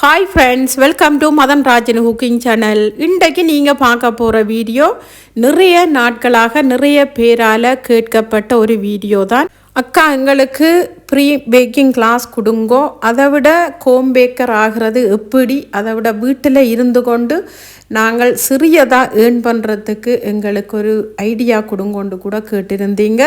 Hi friends welcome to Madan Rajan cooking channel இன்றைக்கு நீங்கள் பார்க்க போகிற வீடியோ நிறைய நாட்களாக நிறைய பேரால் கேட்கப்பட்ட ஒரு வீடியோ தான் அக்கா எங்களுக்கு ப்ரீ பேக்கிங் கிளாஸ் கொடுங்கோ அதை விட கோம் பேக்கர் ஆகிறது எப்படி அதை விட வீட்டில் இருந்து கொண்டு நாங்கள் சிறியதாக ஏர்ன் பண்ணுறதுக்கு எங்களுக்கு ஒரு ஐடியா கொடுங்கொண்டு கூட கேட்டிருந்தீங்க.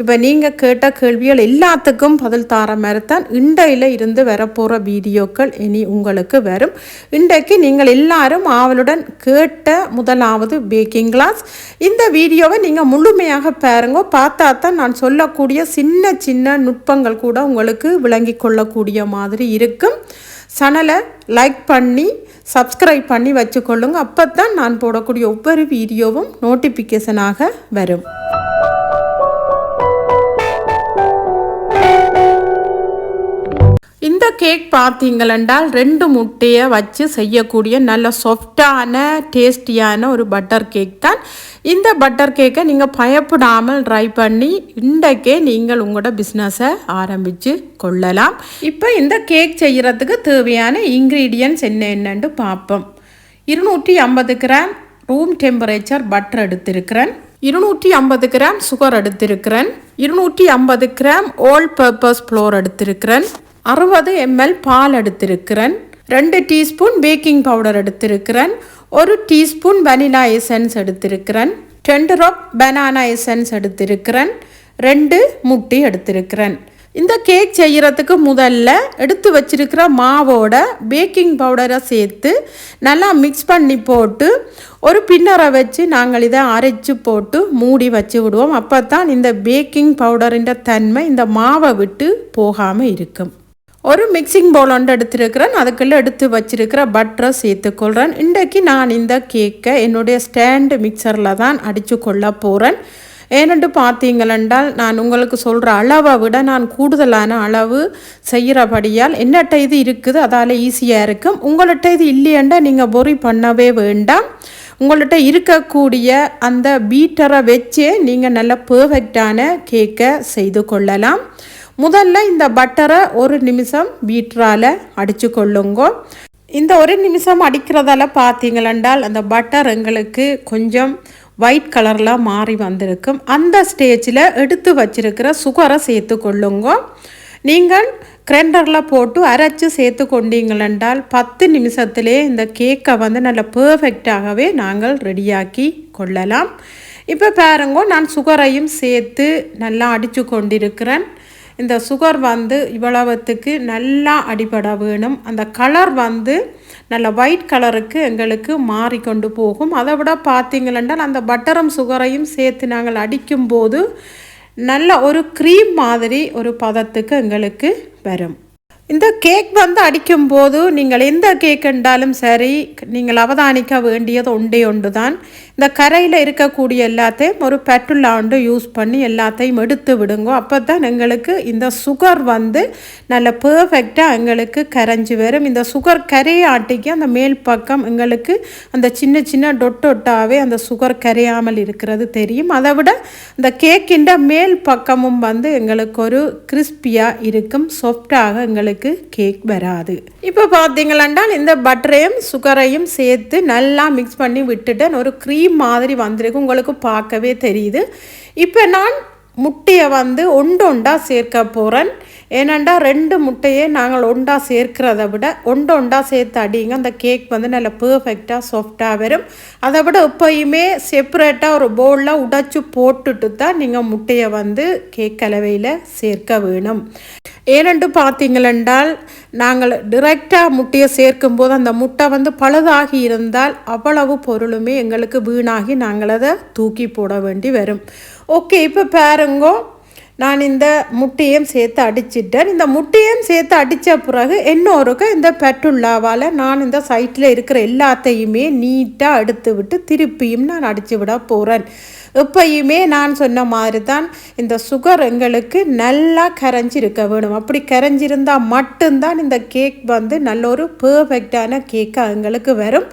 இப்போ நீங்கள் கேட்ட கேள்விகள் எல்லாத்துக்கும் பதில் தார மாதிரி தான் இண்டையில் இருந்து வரப்போகிற வீடியோக்கள் இனி உங்களுக்கு வரும். இன்றைக்கு நீங்கள் எல்லாரும் ஆவலுடன் கேட்ட முதலாவது பேக்கிங் கிளாஸ் இந்த வீடியோவை நீங்கள் முழுமையாக பாருங்க பார்த்தா தான் நான் சொல்லக்கூடிய சின்ன சின்ன நுட்பங்கள் கூட கூட உங்களுக்கு விளங்கி கொள்ளக்கூடிய மாதிரி இருக்கும். சேனலை லைக் பண்ணி சப்ஸ்கிரைப் பண்ணி வச்சுக்கொள்ளுங்க. அப்போ தான் நான் போடக்கூடிய ஒவ்வொரு வீடியோவும் நோட்டிஃபிகேஷனாக வரும். கேக் பார்த்தீங்களென்றால் ரெண்டு முட்டையை வச்சு செய்யக்கூடிய நல்ல சாஃப்டான டேஸ்டியான ஒரு பட்டர் கேக் தான். இந்த பட்டர் கேக்கை நீங்கள் பயப்படாமல் ட்ரை பண்ணி இன்றைக்கே நீங்கள் உங்களோட பிஸ்னஸை ஆரம்பித்து கொள்ளலாம். இப்போ இந்த கேக் செய்கிறதுக்கு தேவையான இன்க்ரீடியன்ஸ் என்ன என்னன்னு பார்ப்போம். இருநூற்றி ஐம்பது கிராம் ரூம் டெம்பரேச்சர் பட்டர் எடுத்திருக்கிறேன். இருநூற்றி ஐம்பது கிராம் சுகர் எடுத்திருக்கிறேன். இருநூற்றி ஐம்பது கிராம் ஓல் பர்பஸ் ஃப்ளோர் எடுத்திருக்கிறேன். அறுபது எம்எல் பால் எடுத்திருக்கிறேன். ரெண்டு டீஸ்பூன் பேக்கிங் பவுடர் எடுத்திருக்கிறேன். ஒரு டீஸ்பூன் வனிலா எசன்ஸ் எடுத்திருக்கிறேன். ரெண்டு ரோப் பனானா எசன்ஸ் எடுத்திருக்கிறேன். ரெண்டு முட்டி எடுத்திருக்கிறேன். இந்த கேக் செய்கிறதுக்கு முதல்ல எடுத்து வச்சிருக்கிற மாவோட பேக்கிங் பவுடரை சேர்த்து நல்லா மிக்ஸ் பண்ணி போட்டு ஒரு பின்னரை வச்சு நாங்கள் இதை அரைச்சி போட்டு மூடி வச்சு விடுவோம். அப்போ தான் இந்த பேக்கிங் பவுடரின் தன்மை இந்த மாவை விட்டு போகாமல் இருக்கும். ஒரு மிக்சிங் பவுல் ஒன்று எடுத்துருக்கிறேன். அதுக்குள்ளே எடுத்து வச்சிருக்கிற பட்டரை சேர்த்துக்கொள்கிறேன் இன்றைக்கு நான் இந்த கேக்கை என்னுடைய ஸ்டாண்டு மிக்சரில் தான் அடித்து கொள்ள போகிறேன் ஏனென்று பார்த்தீங்களென்றால் நான் உங்களுக்கு சொல்கிற அளவை விட நான் கூடுதலான அளவு செய்கிறபடியால் என்னட்ட இது இருக்குது அதால் ஈஸியாக இருக்கும். உங்கள்கிட்ட இது இல்லையண்டா நீங்கள் பொறி பண்ணவே வேண்டாம். உங்கள்கிட்ட இருக்கக்கூடிய அந்த பீட்டரை வச்சே நீங்கள் நல்ல பர்ஃபெக்டான கேக்கை செய்து கொள்ளலாம். முதல்ல இந்த பட்டரை ஒரு நிமிஷம் பீட்டரால் அடித்து கொள்ளுங்க. இந்த ஒரு நிமிஷம் அடிக்கிறதால பார்த்தீங்களென்றால் அந்த பட்டர் எங்களுக்கு கொஞ்சம் ஒயிட் கலரில் மாறி வந்திருக்கும். அந்த ஸ்டேஜில் எடுத்து வச்சிருக்கிற சுகரை சேர்த்து கொள்ளுங்க. நீங்கள் கிரைண்டரில் போட்டு அரைச்சி சேர்த்து கொண்டீங்களென்றால் பத்து நிமிஷத்திலே இந்த கேக்கை வந்து நல்ல பர்ஃபெக்டாகவே நாங்கள் ரெடியாக்கி கொள்ளலாம். இப்போ பாருங்க நான் சுகரையும் சேர்த்து நல்லா அடித்து கொண்டிருக்கிறேன். இந்த சுகர் வந்து இவ்வளவுத்துக்கு நல்லா அடிபட வேணும். அந்த கலர் வந்து நல்ல ஒயிட் கலருக்கு எங்களுக்கு மாறிக்கொண்டு போகும். அதை விட பார்த்தீங்களென்றால் அந்த பட்டரும் சுகரையும் சேர்த்து நாங்கள் அடிக்கும்போது நல்ல ஒரு க்ரீம் மாதிரி ஒரு பதத்துக்கு எங்களுக்கு வரும். இந்த கேக் வந்து அடிக்கும்போது நீங்கள் எந்த கேக் என்றாலும் சரி நீங்கள் அவதானிக்க வேண்டியது ஒன்றே ஒன்று தான் இந்த கரையில் இருக்கக்கூடிய எல்லாத்தையும் ஒரு பெட்ரோலாண்டு யூஸ் பண்ணி எல்லாத்தையும் எடுத்து விடுங்க. அப்போ தான் எங்களுக்கு இந்த சுகர் வந்து நல்ல பர்ஃபெக்டாக எங்களுக்கு கரைஞ்சி வரும். இந்த சுகர் கரையாட்டிக்கு அந்த மேல் பக்கம் எங்களுக்கு அந்த சின்ன சின்ன டொட்டொட்டாவே அந்த சுகர் கரையாமல் இருக்கிறது தெரியும். அதை விட இந்த கேக்கின்ற மேல் பக்கமும் வந்து எங்களுக்கு ஒரு கிறிஸ்பியாக இருக்கும். சாஃப்டாக எங்களுக்கு கேக் வராது. இப்போ பார்த்தீங்களாண்டால் இந்த பட்டரையும் சுகரையும் சேர்த்து நல்லா மிக்ஸ் பண்ணி விட்டுட்டேன் ஒரு க்ரீம் மாதிரி வந்திருக்கு. உங்களுக்கு பார்க்கவே தெரியுது. இப்போ நான் முட்டையை வந்து ஒண்டு ஒண்டா சேர்க்க போகிறேன் ஏனண்டா ரெண்டு முட்டையை நாங்கள் ஒண்டா சேர்க்கிறத விட ஒண்டு ஒண்டா சேர்த்து அடிங்க அந்த கேக் வந்து நல்லா பர்ஃபெக்டாக சாஃப்டாக வரும். அதை விட எப்போயுமே செப்பரேட்டாக ஒரு பவுலில் உடைச்சி போட்டுட்டு தான் நீங்கள் முட்டையை வந்து கேக் கலவையில் சேர்க்க வேணும். ஏனென்று பார்த்தீங்களென்றால் நாங்கள் டிரெக்டாக முட்டையை சேர்க்கும்போது அந்த முட்டை வந்து பழுதாகி இருந்தால் அவ்வளவு பொருளுமே எங்களுக்கு வீணாகி நாங்கள் அதை தூக்கி போட வேண்டி வரும். ஓகே இப்போ பாருங்கோ நான் இந்த முட்டையும் சேர்த்து அடிச்சிட்டேன். இந்த முட்டையும் சேர்த்து அடித்த பிறகு இன்னொருக்கு இந்த பெட்ருல்லாவால் நான் இந்த சைட்டில் இருக்கிற எல்லாத்தையுமே நீட்டாக எடுத்து விட்டு திருப்பியும் நான் அடித்து விட போகிறேன் எப்பயுமே நான் சொன்ன மாதிரி தான் இந்த சுகர் எங்களுக்கு நல்லா கரைஞ்சிருக்க வேணும். அப்படி கரைஞ்சிருந்தால் மட்டும்தான் இந்த கேக் வந்து நல்ல ஒரு பர்ஃபெக்டான கேக்காக எங்களுக்கு வரும்.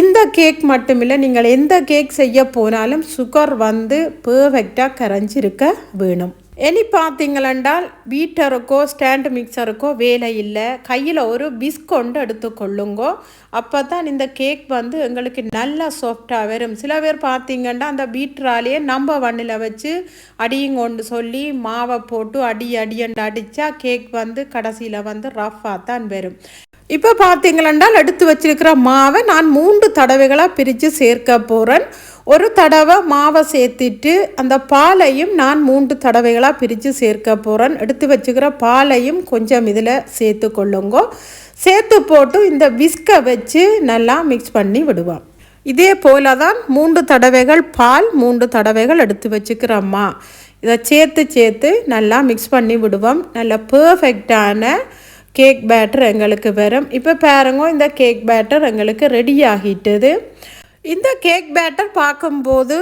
இந்த கேக் மட்டும் இல்லை நீங்கள் எந்த கேக் செய்ய போனாலும் சுகர் வந்து பர்ஃபெக்டாக கரைஞ்சிருக்க வேணும். இனி பார்த்தீங்களென்றால் பீட்டருக்கோ ஸ்டாண்ட் மிக்சருக்கோ வேலை இல்லை. கையில் ஒரு பிஸ்கொண்டு எடுத்துக்கொள்ளுங்கோ அப்போ தான் இந்த கேக் வந்து எங்களுக்கு நல்லா சாஃப்டாக வரும். சில பேர் பார்த்தீங்கன்னா அந்த பீட்டராலேயே நம்ம வண்ணில் வச்சு அடியுங்கொண்டு சொல்லி மாவை போட்டு அடி அடியண்டு அடித்தா கேக் வந்து கடைசியில் வந்து ரஃப்பாக தான் வரும். இப்போ பார்த்தீங்களென்றால் எடுத்து வச்சிருக்கிற மாவை நான் மூன்று தடவைகளாக பிரித்து சேர்க்க போகிறேன் ஒரு தடவை மாவை சேர்த்துட்டு அந்த பாலையும் நான் மூன்று தடவைகளாக பிரித்து சேர்க்க போகிறேன் எடுத்து வச்சுக்கிற பாலையும் கொஞ்சம் இதில் சேர்த்து கொள்ளுங்கோ. சேர்த்து போட்டு இந்த விஸ்கை வச்சு நல்லா மிக்ஸ் பண்ணி விடுவோம். இதே போல தான் மூன்று தடவைகள் பால் மூன்று தடவைகள் எடுத்து வச்சுக்கிறோம்மா இதை சேர்த்து சேர்த்து நல்லா மிக்ஸ் பண்ணி விடுவோம். நல்ல பர்ஃபெக்டான கேக் பேட்டர் எங்களுக்கு வரும். இப்போ பாருங்க இந்த கேக் பேட்டர் எங்களுக்கு ரெடி ஆகிட்டது. இந்த கேக் பேட்டர் பார்க்கும்போது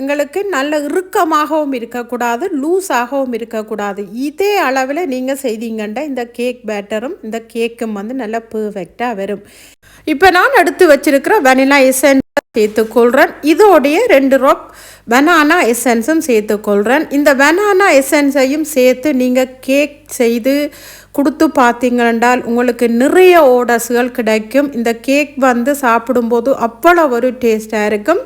எங்களுக்கு நல்ல இறுக்கமாகவும் இருக்கக்கூடாது லூஸாகவும் இருக்கக்கூடாது. இதே அளவில் நீங்கள் செய்தீங்கன்னா இந்த கேக் பேட்டரும் இந்த கேக்கும் வந்து நல்லா பர்ஃபெக்டாக வரும். இப்போ நான் எடுத்து வச்சிருக்கிற வெனிலா எசன்ஸ் சேர்த்துக்கொள்கிறேன் இதோடைய ரெண்டு ரோப் வெனானா எசன்ஸும் சேர்த்துக்கொள்கிறேன் இந்த வெனானா எசன்ஸையும் சேர்த்து நீங்கள் கேக் செய்து கொடுத்து பார்த்தீங்கன்றால் உங்களுக்கு நிறைய ஓடர்ஸுகள் கிடைக்கும். இந்த கேக் வந்து சாப்பிடும்போது அவ்வளோ ஒரு டேஸ்ட்டாக இருக்கும்.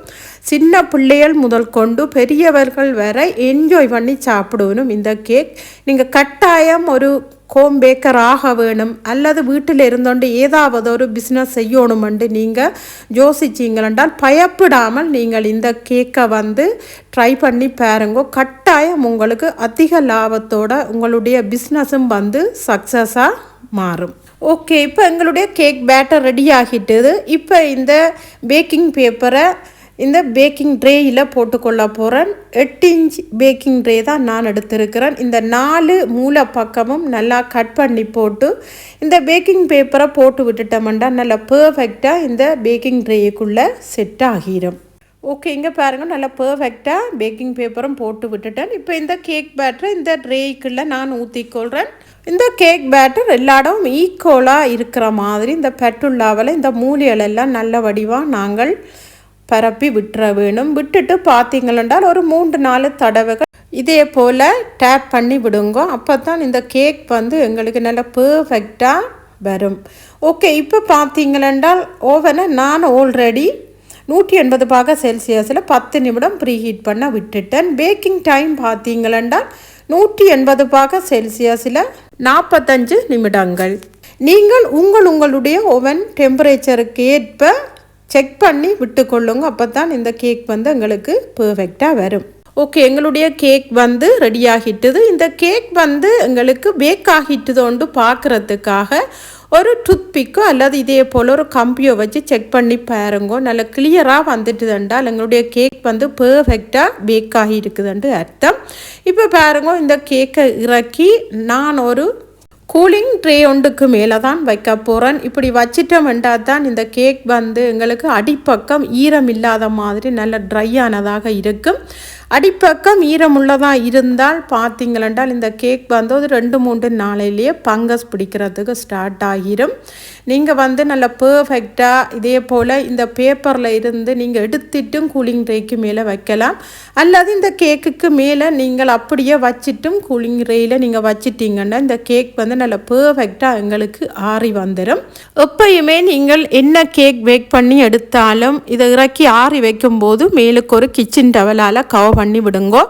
சின்ன பிள்ளைகள் முதல் கொண்டு பெரியவர்கள் வரை என்ஜாய் பண்ணி சாப்பிடணும். இந்த கேக் நீங்கள் கட்டாயம் ஒரு ஹோம் பேக்கர் ஆக வேணும். அல்லது வீட்டில் இருந்தோண்டு ஏதாவது ஒரு பிஸ்னஸ் செய்யணுமென்று நீங்கள் யோசிச்சிங்களென்றால் பயப்படாமல் நீங்கள் இந்த கேக்கை வந்து ட்ரை பண்ணி பாருங்க. கட்டாயம் உங்களுக்கு அதிக லாபத்தோட உங்களுடைய பிஸ்னஸும் வந்து சக்ஸஸாக மாறும். ஓகே இப்போ எங்களுடைய கேக் பேட்டர் ரெடி ஆகிட்டது. இப்போ இந்த பேக்கிங் பேப்பரை இந்த பேக்கிங் ட்ரேயில் போட்டுக்கொள்ள போகிறேன் எட்டு இன்ச் பேக்கிங் ட்ரே தான் நான் எடுத்திருக்கிறேன். இந்த நாலு மூளை பக்கமும் நல்லா கட் பண்ணி போட்டு இந்த பேக்கிங் பேப்பரை போட்டு விட்டுட்டோம்டா நல்லா பர்ஃபெக்டாக இந்த பேக்கிங் ட்ரேக்குள்ளே செட் ஆகிரும். ஓகே இங்கே பாருங்கள் நல்லா பர்ஃபெக்டாக பேக்கிங் பேப்பரும் போட்டு விட்டுட்டேன். இப்போ இந்த கேக் பேட்டரை இந்த ட்ரேக்குள்ளே நான் ஊற்றிக்கொள்கிறேன் இந்த கேக் பேட்டர் எல்லா இடமும் ஈக்குவலாக இருக்கிற மாதிரி இந்த பெட்டுள்ளாவில் இந்த மூலிகளெல்லாம் நல்ல வடிவாக நாங்கள் பரப்பி விட்டுற வேணும். விட்டுட்டு பார்த்தீங்களென்றால் ஒரு மூன்று நாலு தடவைகள் இதே போல் டேப் பண்ணி விடுங்க. அப்போ தான் இந்த கேக் வந்து எங்களுக்கு நல்லா பர்ஃபெக்டாக வரும். ஓகே இப்போ பார்த்தீங்களென்றால் ஓவனை நான் ஆல்ரெடி நூற்றி எண்பது பாக செல்சியஸில் பத்து நிமிடம் ப்ரீ ஹீட் பண்ண விட்டுட்டேன். பேக்கிங் டைம் பார்த்தீங்களென்றால் நூற்றி எண்பது பாக செல்சியஸில் நாற்பத்தஞ்சு நிமிடங்கள். நீங்கள் உங்கள் உங்களுடைய ஓவன் டெம்பரேச்சருக்கு ஏற்ப செக் பண்ணி விட்டுக்கொள்ளுங்க. அப்போ தான் இந்த கேக் வந்து எங்களுக்கு பர்ஃபெக்டாக வரும். ஓகே எங்களுடைய கேக் வந்து ரெடி ஆகிட்டுது. இந்த கேக் வந்து எங்களுக்கு பேக் ஆகிட்டுதோண்டு பார்க்குறதுக்காக ஒரு டூத் பிக்கோ அல்லது இதே போல் ஒரு கம்பியோ வச்சு செக் பண்ணி பாருங்க. நல்ல கிளியராக வந்துட்டுதுண்டால் எங்களுடைய கேக் வந்து பர்ஃபெக்டாக பேக் ஆகி இருக்குதுன்ட்டு அர்த்தம். இப்போ பாருங்க இந்த கேக்கை இறக்கி நான் ஒரு கூலிங் ட்ரே ஒன்றுக்கு மேலே தான் வைக்க போகிறேன் இப்படி வச்சிட்டோம்ன்றா தான் இந்த கேக் வந்து எங்களுக்கு அடிப்பக்கம் ஈரம் இல்லாத மாதிரி நல்ல ட்ரை ஆனதாக இருக்கும். அடிப்பக்கம் ஈரமுள்ளதாக இருந்தால் பார்த்தீங்களென்றால் இந்த கேக் வந்து ஒரு ரெண்டு மூன்று நாளையிலேயே பங்கஸ் பிடிக்கிறதுக்கு ஸ்டார்ட் ஆகிரும். நீங்கள் வந்து நல்ல பர்ஃபெக்டாக இதே போல் இந்த பேப்பரில் இருந்து நீங்கள் எடுத்துட்டும் கூலிங் ட்ரேக்கு மேலே வைக்கலாம். அல்லது இந்த கேக்குக்கு மேலே நீங்கள் அப்படியே வச்சிட்டும் கூலிங் ட்ரேயில் நீங்கள் வச்சிட்டிங்கன்னா இந்த கேக் வந்து நல்ல பர்ஃபெக்டாக எங்களுக்கு ஆறி வந்துடும் எப்பயுமே நீங்கள் என்ன கேக் பேக் பண்ணி எடுத்தாலும் இதை இறக்கி ஆறி வைக்கும்போது மேலுக்கு ஒரு கிச்சன் டவலால் கவர் பண்ணி விடுங்கோ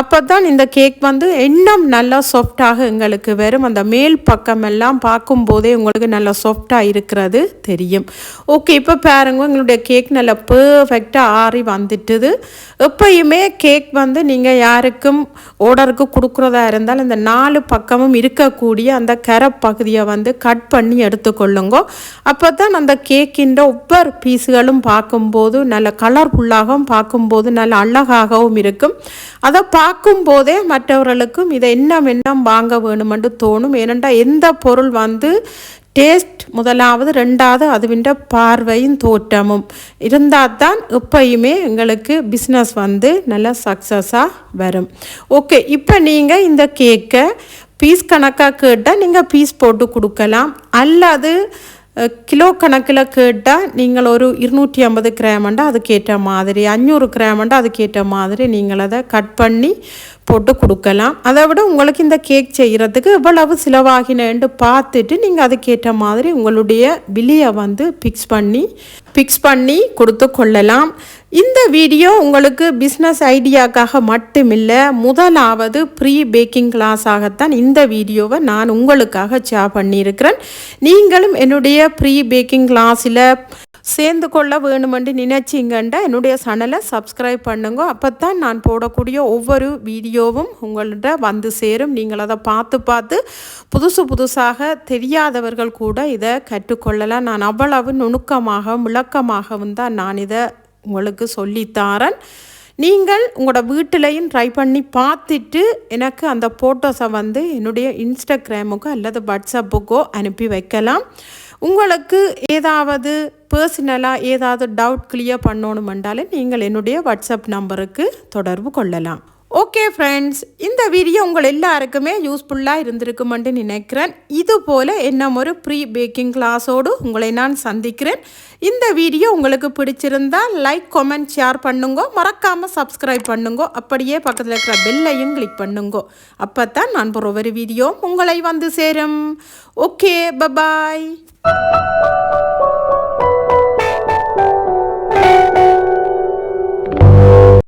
அப்போ தான் இந்த கேக் வந்து இன்னும் நல்லா சாஃப்டாக எங்களுக்கு வரும். அந்த மேல் பக்கமெல்லாம் பார்க்கும்போதே உங்களுக்கு நல்லா சாஃப்டாக இருக்கிறது தெரியும். ஓகே இப்போ பாருங்க எங்களுடைய கேக் நல்லா பர்ஃபெக்டாக ஆறி வந்துட்டுது. எப்பயுமே கேக் வந்து நீங்கள் யாருக்கும் ஆர்டருக்கு கொடுக்குறதா இருந்தால் இந்த நாலு பக்கமும் இருக்கக்கூடிய அந்த கரை பகுதியை வந்து கட் பண்ணி எடுத்துக்கொள்ளுங்க. அப்போ தான் அந்த கேக்கின்ற ஒவ்வொரு பீஸுகளும் பார்க்கும்போது நல்ல கலர்ஃபுல்லாகவும் பார்க்கும்போது நல்ல அழகாகவும் இருக்கும் அதை பார்க்கும்போதே மற்றவர்களுக்கும் இதை இன்னும் இன்னும் வாங்க வேணுமென்று தோணும். ஏனென்றால் எந்த பொருள் வந்து டேஸ்ட் முதலாவது ரெண்டாவது அதுவின்ற பார்வையும் தோற்றமும். இருந்தால் தான் எப்பயுமே எங்களுக்கு பிஸ்னஸ் வந்து நல்லா சக்ஸஸாக வரும். ஓகே இப்போ நீங்கள் இந்த கேக்கை பீஸ் கணக்காக கேட்டால் நீங்கள் பீஸ் போட்டு கொடுக்கலாம். அல்லது கிலோ கணக்கில் கேட்டால் நீங்கள் ஒரு இருநூற்றி ஐம்பது கிராமண்டா அதுக்கேற்ற மாதிரி அஞ்சூறு கிராமண்டா அதுக்கேற்ற மாதிரி நீங்கள் அதை கட் பண்ணி போட்டு கொடுக்கலாம் அதை விட உங்களுக்கு இந்த கேக் செய்கிறதுக்கு இவ்வளவு செலவாகினேன்ட்டு பார்த்துட்டு நீங்கள் அதுக்கேற்ற மாதிரி உங்களுடைய விலையை வந்து ஃபிக்ஸ் பண்ணி ஃபிக்ஸ் பண்ணி கொடுத்து கொள்ளலாம் இந்த வீடியோ உங்களுக்கு பிஸ்னஸ் ஐடியாக்காக மட்டுமில்லை முதலாவது ப்ரீ பேக்கிங் கிளாஸாகத்தான் இந்த வீடியோவை நான் உங்களுக்காக ஷேர் பண்ணியிருக்கிறேன். நீங்களும் என்னுடைய ப்ரீ பேக்கிங் கிளாஸில் சேர்ந்து கொள்ள வேணுமென்று நினைச்சிங்கண்டா என்னுடைய சேனலை சப்ஸ்கிரைப் பண்ணுங்க. அப்போ தான் நான் போடக்கூடிய ஒவ்வொரு வீடியோவும் உங்கள்கிட்ட வந்து சேரும். நீங்கள் அதை பார்த்து பார்த்து புதுசு புதுசாக தெரியாதவர்கள் கூட இதை கற்றுக்கொள்ளலாம். நான் அவ்வளவு நுணுக்கமாகவும் விளக்கமாகவும் தான் நான் இதை உங்களுக்கு சொல்லித்தாரன். நீங்கள் உங்களோட வீட்டிலையும் ட்ரை பண்ணி பார்த்துட்டு எனக்கு அந்த ஃபோட்டோஸை வந்து என்னுடைய இன்ஸ்டாகிராமுக்கோ அல்லது வாட்ஸ்அப்புக்கோ அனுப்பி வைக்கலாம். உங்களுக்கு ஏதாவது பர்சனலாக ஏதாவது டவுட் கிளியர் பண்ணணுமென்றாலும் நீங்கள் என்னுடைய வாட்ஸ்அப் நம்பருக்கு தொடர்பு கொள்ளலாம். ஓகே ஃப்ரெண்ட்ஸ் இந்த வீடியோ உங்கள் எல்லாருக்குமே யூஸ்ஃபுல்லாக இருந்திருக்குமென்று நினைக்கிறேன். இது போல் என்ன ஒரு ப்ரீ பேக்கிங் கிளாஸோடு உங்களை நான் சந்திக்கிறேன். இந்த வீடியோ உங்களுக்கு பிடிச்சிருந்தா லைக் கமெண்ட் ஷேர் பண்ணுங்க. மறக்காமல் சப்ஸ்கிரைப் பண்ணுங்க. அப்படியே பக்கத்தில் இருக்கிற பெல்லையும் கிளிக் பண்ணுங்க. அப்போ தான் நான் போகிற ஒரு வீடியோ உங்களை வந்து சேரும். Okay bye bye